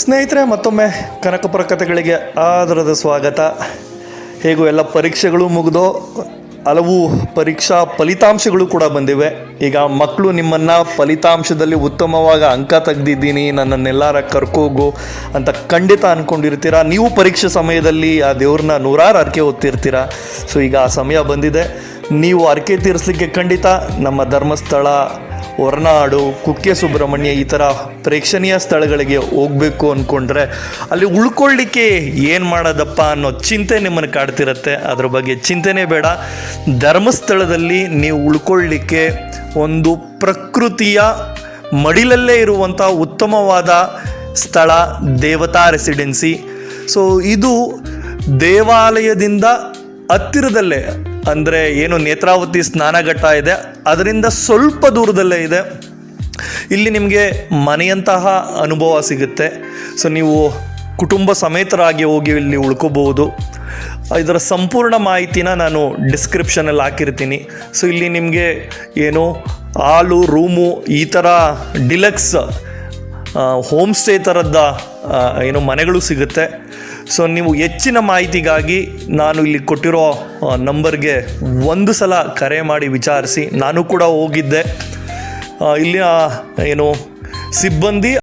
ಸ್ನೇಹಿತರೆ, ಮತ್ತೊಮ್ಮೆ ಕನಕಪುರ ಕಥೆಗಳಿಗೆ ಆದರದ ಸ್ವಾಗತ. ಹೇಗೂ ಎಲ್ಲ ಪರೀಕ್ಷೆಗಳು ಮುಗಿದೋ, ಹಲವು ಪರೀಕ್ಷಾ ಫಲಿತಾಂಶಗಳು ಕೂಡ ಬಂದಿವೆ. ಈಗ ಮಕ್ಕಳು ನಿಮ್ಮನ್ನು ಫಲಿತಾಂಶದಲ್ಲಿ ಉತ್ತಮವಾಗಿ ಅಂಕ ತೆಗೆದಿದ್ದೀನಿ, ನನ್ನನ್ನೆಲ್ಲರ ಕರ್ಕೋಗು ಅಂತ ಖಂಡಿತ ಅಂದ್ಕೊಂಡಿರ್ತೀರ ನೀವು ಪರೀಕ್ಷೆ ಸಮಯದಲ್ಲಿ ಆ ದೇವ್ರನ್ನ ನೂರಾರು ಅರ್ಕೆ ಓದ್ತಿರ್ತೀರ ಸೊ ಈಗ ಆ ಸಮಯ ಬಂದಿದೆ. ನೀವು ಅರ್ಕೆ ತೀರಿಸಲಿಕ್ಕೆ ಖಂಡಿತ ನಮ್ಮ ಧರ್ಮಸ್ಥಳ ಹೊರನಾಡು, ಕುಕ್ಕೆ ಸುಬ್ರಹ್ಮಣ್ಯ ಈ ಥರ ಪ್ರೇಕ್ಷಣೀಯ ಸ್ಥಳಗಳಿಗೆ ಹೋಗಬೇಕು ಅಂದ್ಕೊಂಡ್ರೆ ಅಲ್ಲಿ ಉಳ್ಕೊಳ್ಳಿಕ್ಕೆ ಏನು ಮಾಡೋದಪ್ಪ ಅನ್ನೋ ಚಿಂತೆ ನಿಮ್ಮನ್ನು ಕಾಡ್ತಿರತ್ತೆ. ಅದ್ರ ಬಗ್ಗೆ ಚಿಂತೆನೇ ಬೇಡ. ಧರ್ಮಸ್ಥಳದಲ್ಲಿ ನೀವು ಉಳ್ಕೊಳ್ಳಿಕ್ಕೆ ಒಂದು ಪ್ರಕೃತಿಯ ಮಡಿಲಲ್ಲೇ ಇರುವಂಥ ಉತ್ತಮವಾದ ಸ್ಥಳ ದೇವತಾ ರೆಸಿಡೆನ್ಸಿ. ಸೊ ಇದು ದೇವಾಲಯದಿಂದ ಹತ್ತಿರದಲ್ಲೇ ಅಂದರೆ ಏನು ನೇತ್ರಾವತಿ ಸ್ನಾನಘಟ್ಟ ಇದೆ. ಅದರಿಂದ ಸ್ವಲ್ಪ ದೂರದಲ್ಲೇ ಇದೆ. ಇಲ್ಲಿ ನಿಮಗೆ ಮನೆಯಂತಹ ಅನುಭವ ಸಿಗುತ್ತೆ. ಸೊ ನೀವು ಕುಟುಂಬ ಸಮೇತರಾಗಿ ಹೋಗಿ ಇಲ್ಲಿ ಉಳ್ಕೋಬಹುದು. ಇದರ ಸಂಪೂರ್ಣ ಮಾಹಿತಿನ ನಾನು ಡಿಸ್ಕ್ರಿಪ್ಷನಲ್ಲಿ ಹಾಕಿರ್ತೀನಿ. ಸೊ ಇಲ್ಲಿ ನಿಮಗೆ ಏನು ಹಾಲು, ರೂಮು ಈ ಥರ ಡಿಲಕ್ಸ್ ಹೋಮ್ ಸ್ಟೇ ಥರದ ಏನು ಮನೆಗಳು ಸಿಗುತ್ತೆ. ಸೊ ನೀವು ಹೆಚ್ಚಿನ ಮಾಹಿತಿಗಾಗಿ ನಾನು ಇಲ್ಲಿ ಕೊಟ್ಟಿರೋ ನಂಬರ್ಗೆ ಒಂದು ಸಲ ಕರೆ ಮಾಡಿ ವಿಚಾರಿಸಿ ನಾನು ಕೂಡ ಹೋಗಿದ್ದೆ. ಆ, ಏನು ಸಿಬ್ಬಂದಿ